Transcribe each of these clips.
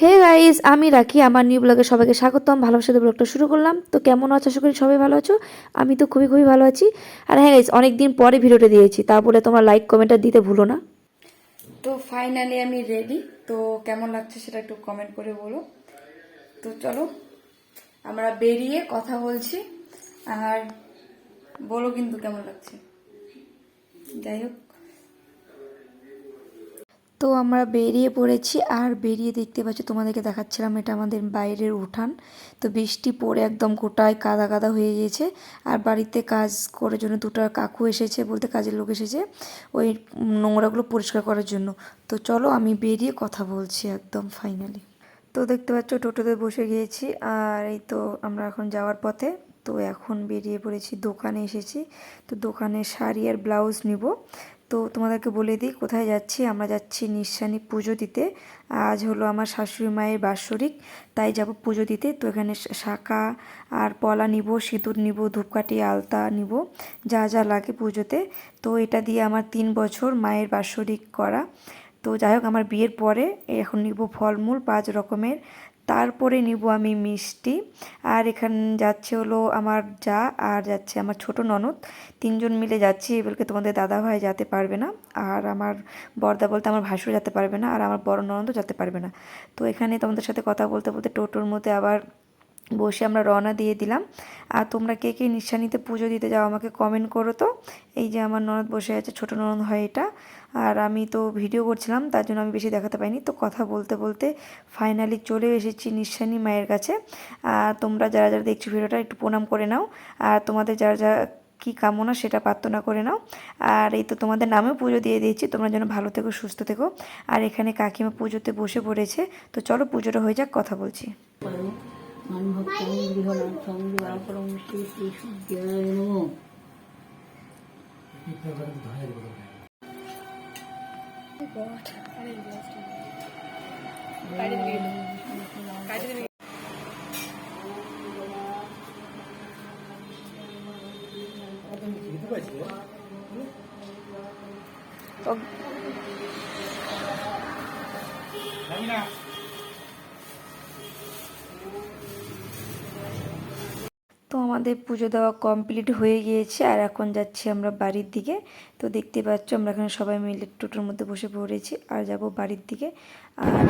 Hey guys আমি রাখি, আমার নিউ ব্লগে সবাইকে স্বাগতম, ভালোবাসা দিয়ে ব্লগটা শুরু করলাম। তো কেমন আছো? আশা করি সবাই ভালো আছো। আমি তো খুবই খুবই ভালো আছি। আর হ্যাঁ গাইস অনেক দিন পরে ভিডিওটা দিয়েছি, তা বলে তোমরা লাইক কমেন্টটা দিতে ভুলো না। তো ফাইনালি আমি রেডি তো কেমন লাগছে সেটা একটু কমেন্ট করে বলো। তো চলো, আমরা বেরিয়ে কথা বলছি, আর বলো কিন্তু কেমন লাগছে। যাই হোক। তো আমরা বেরিয়ে পড়েছি আর বেরিয়ে দেখতে পাচ্ছি, তোমাদেরকে দেখাচ্ছিলাম এটা আমাদের বাইরের উঠান। তো বৃষ্টি পড়ে একদম গোটায় কাদা কাদা হয়ে গিয়েছে। আর বাড়িতে কাজ করার জন্য দুটো কাকু এসেছে বলতে কাজের লোক এসেছে ওই নোংরাগুলো পরিষ্কার করার জন্য। তো চলো আমি বেরিয়ে কথা বলছি একদম ফাইনালি তো দেখতে পাচ্ছ টোটোতে বসে গিয়েছি আর এই তো আমরা এখন যাওয়ার পথে। তো এখন বেরিয়ে পড়েছি, দোকানে এসেছি। তো দোকানে শাড়ি আর ব্লাউজ নিব। তো তোমাদেরকে বলে দিই, কোথায় যাচ্ছি? আমরা যাচ্ছি নিঃসানি পুজো দিতে। আজ হলো আমার শাশুড়ি মায়ের বাৎসরিক, তাই যাব পুজো দিতে। তো এখানে শাঁখা আর পলা নিব, সিঁদুর নিব, ধূপকাঠি, আলতা নিব, যা যা লাগে পুজোতে। তো এটা দিয়ে আমার তিন বছর মায়ের বাৎসরিক করা। তো যাই হোক, আমার বিয়ের পরে এখন নিব ফলমূল পাঁচ রকমের। তারপরে নিব আমি মিষ্টি। আর এখান যাচ্ছে হলো আমার যা, আর যাচ্ছে আমার ছোট ননদ। তিনজন মিলে যাচ্ছি বলকে তোমাদের দাদা ভাই যেতে পারবে না, আর আমার বর্দা বলতে আমার ভাসুর যেতে পারবে না, আর আমার বড় ননদও যেতে পারবে না। তো এখানে তোমাদের সাথে কথা বলতে বলতে টোটোর মধ্যে আবার বসে আমরা রওনা দিয়ে দিলাম। আর তোমরা কে কে নিঃসানিতে পুজো দিতে যাও আমাকে কমেন্ট করো তো। এই যে আমার ননদ বসে আছে, ছোট ননদ হয় এটা। আর আমি তো ভিডিও করছিলাম, তার জন্য আমি বেশি দেখাতে পাইনি। তো কথা বলতে বলতে ফাইনালি চলে এসেছি নিঃসানি মায়ের কাছে। আর তোমরা যারা যারা দেখছ ভিডিওটা, একটু প্রণাম করে নাও। আর তোমাদের যারা যারা কী কামনা, সেটা প্রার্থনা করে নাও। আর এই তো তোমাদের নামেও পুজো দিয়ে দিয়েছি। তোমরা যেন ভালো থেকো, সুস্থ থেকো। আর এখানে কাকিমা পুজোতে বসে পড়েছে। তো চলো পুজোটা হয়ে যাক, কথা বলছি। মানভক্তাং গৃহনাথং দিবাকরং শ্রী শ্রী সূর্যায় নমঃ তো আমাদের পুজো দেওয়া কমপ্লিট হয়ে গিয়েছে আর এখন যাচ্ছি আমরা বাড়ির দিকে। তো দেখতে পাচ্ছ আমরা এখানে সবাই মিলে টোটোর মধ্যে বসে পড়েছি আর যাব বাড়ির দিকে। আর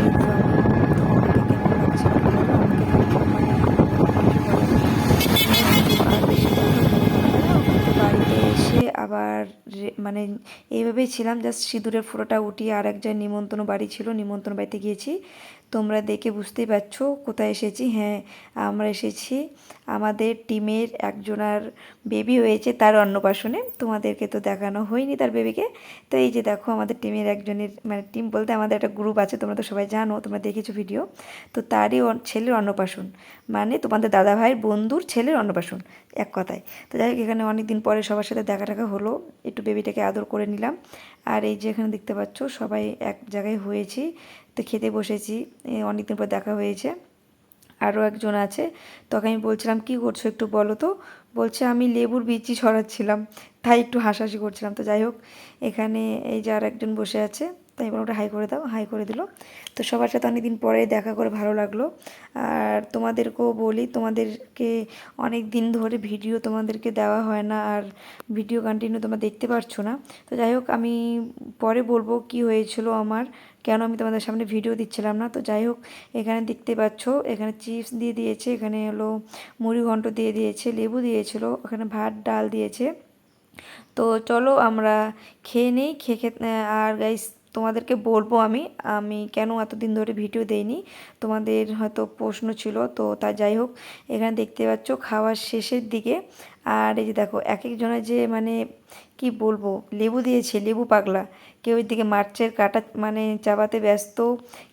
আবার মানে এইভাবেই ছিলাম জাস্ট সিঁদুরের ফোঁটাটা উঠিয়ে আর এক জায়গায় নিমন্ত্রণ বাড়ি ছিল, নিমন্ত্রণ বাড়িতে গিয়েছি। তোমরা দেখে বুঝতেই পারছ কোথায় এসেছি। হ্যাঁ আমরা এসেছি আমাদের টিমের একজনার বেবি হয়েছে, তার অন্নপ্রাশনে। তোমাদেরকে তো দেখানো হয়নি তার বেবিকে। তো এই যে দেখো, আমাদের টিমের একজনের মানে টিম বলতে আমাদের একটা গ্রুপ আছে, তোমরা তো সবাই জানো, তোমরা দেখেছ ভিডিও তো তারই ছেলের অন্নপ্রাশন। মানে তোমাদের দাদা ভাইয়ের বন্ধুর ছেলের অন্নপ্রাশন, এক কথায়। তো যাই হোক, এখানে অনেক দিন পরে সবার সাথে দেখা টাকা হলো, একটু বেবিটাকে আদর করে নিলাম। আর এই যে এখানে দেখতে পাচ্ছ, সবাই এক জায়গায় হয়েছি। তো খেতে বসেছি অনেক দিন পর দেখা হয়েছে। আরও একজন আছে তখন আমি বলছিলাম, কি করছ একটু বলো তো? বলছে, আমি লেবুর বিচি ছড়াচ্ছিলাম। তাই একটু হাসাহাসি করছিলাম। তো যাই হোক, এখানে এই যে আর একজন বসে আছে। তাই এবার ওটা হাই করে দাও হাই করে দিল। তো সবার সাথে অনেক দিন পরে দেখা করে ভালো লাগল। আর তোমাদেরকেও বলি, তোমাদেরকে অনেক দিন ধরে ভিডিও তোমাদেরকে দেওয়া হয় না, আর ভিডিও কন্টিনিউ তোমরা দেখতে পারছ না। তো যাই হোক, আমি পরে বলব কি হয়েছিল আমার, কেন আমি তোমাদের সামনে ভিডিও দিচ্ছিলাম না। তো যাই হোক, এখানে দেখতে পাচ্ছ, এখানে চিপস দিয়ে দিয়েছে, এখানে হলো মুড়ি ঘন্ট দিয়ে দিয়েছে, লেবু দিয়েছিল এখানে ভাত, ডাল দিয়েছে। তো চলো আমরা খেয়ে নিই, খেয়ে আর গাইস তোমাদেরকে বলব আমি। আমি কেন এতদিন ধরে ভিডিও দেইনি? তোমাদের হয়তো প্রশ্ন ছিল, তো তা যাই হোক, এখানে দেখতে পাচ্ছ খাওয়ার শেষের দিকে। আর এই যে দেখো এক একজনের যে মানে কি বলব, লেবু দিয়েছে, লেবু পাগলা। কেউ এদিকে মার্চের কাটা মানে চাবাতে ব্যস্ত,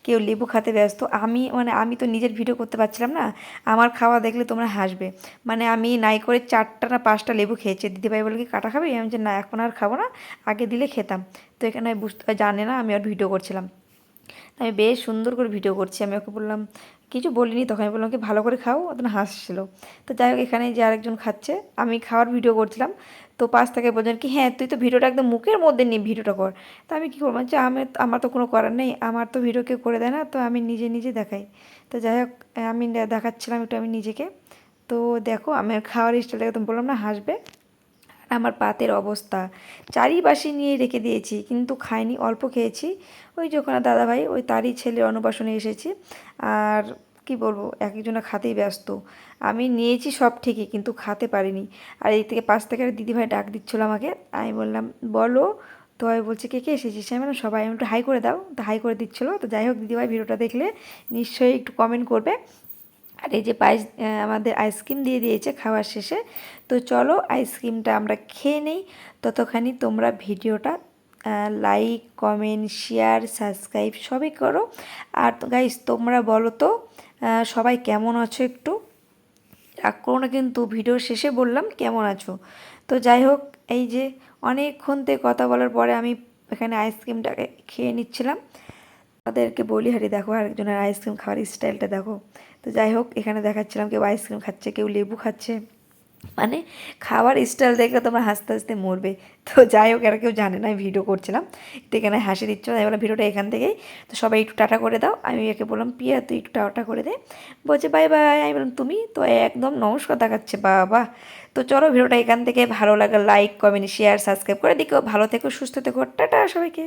কেউ লেবু খাতে ব্যস্ত। আমি মানে আমি তো নিজের ভিডিও করতে পারছিলাম না, আমার খাওয়া দেখলে তোমরা হাসবে। মানে আমি নাই করে চারটা না পাঁচটা লেবু খেয়েছি। দিদিভাই বলে কি, কাটা খাবে? আমি যে না, এখন আর খাব না, আগে দিলে খেতাম। এখানে বুঝতে জানে না, আমি আর ভিডিও করছিলাম। আমি বেশ সুন্দর করে ভিডিও করছি, আমি ওকে বললাম, কিছু বলিনি তখন আমি বললাম কি ভালো করে খাও। তখন হাসছিল। তো যাই হোক এখানে যে আরেকজন খাচ্ছে, আমি খাওয়ার ভিডিও করছিলাম। তো পাশ থেকে বলছেন কি হ্যাঁ তুই তো ভিডিওটা একদম মুখের মধ্যে নিয়ে ভিডিওটা কর। তো আমি কী করব? যে আমি, আমার তো কোনো করার নেই, আমার তো ভিডিও কেউ করে দেয় না, তো আমি নিজে নিজে দেখাই। তো যাই হোক, আমি দেখাচ্ছিলাম একটু আমি নিজেকে। তো দেখো আমার খাওয়ার স্টাইলটা একদম বললাম না, হাসবে। আমার পাতের অবস্থা। চারিপাশে নিয়ে রেখে দিয়েছি, কিন্তু খাইনি, অল্প খেয়েছি। ওই যখন দাদাভাই, ওই তারই ছেলে অন্নপ্রাশনে এসেছি। আর কি বলব, এক একজনে খাতেই ব্যস্ত। আমি নিয়েছি সব ঠিকই, কিন্তু খাতে পারিনি। আর এই থেকে পাশ থেকে দিদিভাই ডাক দিচ্ছিল আমাকে। আমি বললাম, বলো। তো আমি বলছি, কে কে এসেছিস? আমি বললাম, সবাই। একটু হাই করে দাও। তো হাই করে দিচ্ছিল। তো যাই হোক, দিদিভাই ভিডিওটা দেখলে নিশ্চয়ই একটু কমেন্ট করবে। আর এই যে পায়েস আমাদের আইসক্রিম দিয়ে দিয়েছে খাওয়ার শেষে। তো চলো আইসক্রিমটা আমরা খেয়ে নেই। ততখানি তোমরা ভিডিওটা লাইক কমেন্ট শেয়ার সাবস্ক্রাইব সবই করো। আর গাইস তোমরা বলো তো সবাই কেমন আছো একটু? রাগ করো না কিন্তু, ভিডিওর শেষে বললাম কেমন আছো? তো যাই হোক, এই যে অনেকক্ষণ থেকে কথা বলার পরে আমি এখানে আইসক্রিমটাকে খেয়ে নিচ্ছিলাম। তাদেরকে বলি হারি দেখো, আরেকজনের আইসক্রিম খাওয়ার স্টাইলটা দেখো। তো যাই হোক, এখানে দেখাচ্ছিলাম কেউ আইসক্রিম খাচ্ছে, কেউ লেবু খাচ্ছে। মানে খাওয়ার স্টাইল দেখলে তোমরা হাসতে হাসতে মরবে। তো যাই হোক, এরা কেউ জানে না, আমি ভিডিও করছিলাম। তো এখানে হাসি দিচ্ছিল, আমি বললাম, ভিডিওটা এখান থেকেই। তো সবাই একটু টাটা করে দাও। আমি একে বললাম পিয়া তুই একটু টাটা করে দে। বলছে, বাই বাই। আমি বললাম, তুমি? তো একদম নমস্কার দেখাচ্ছে, বাবা। তো চলো, ভিডিওটা এখান থেকে ভালো লাগে লাইক কমেন্ট শেয়ার সাবস্ক্রাইব করে দিকেও ভালো থেকো, সুস্থ থেকো। টাটা সবাইকে।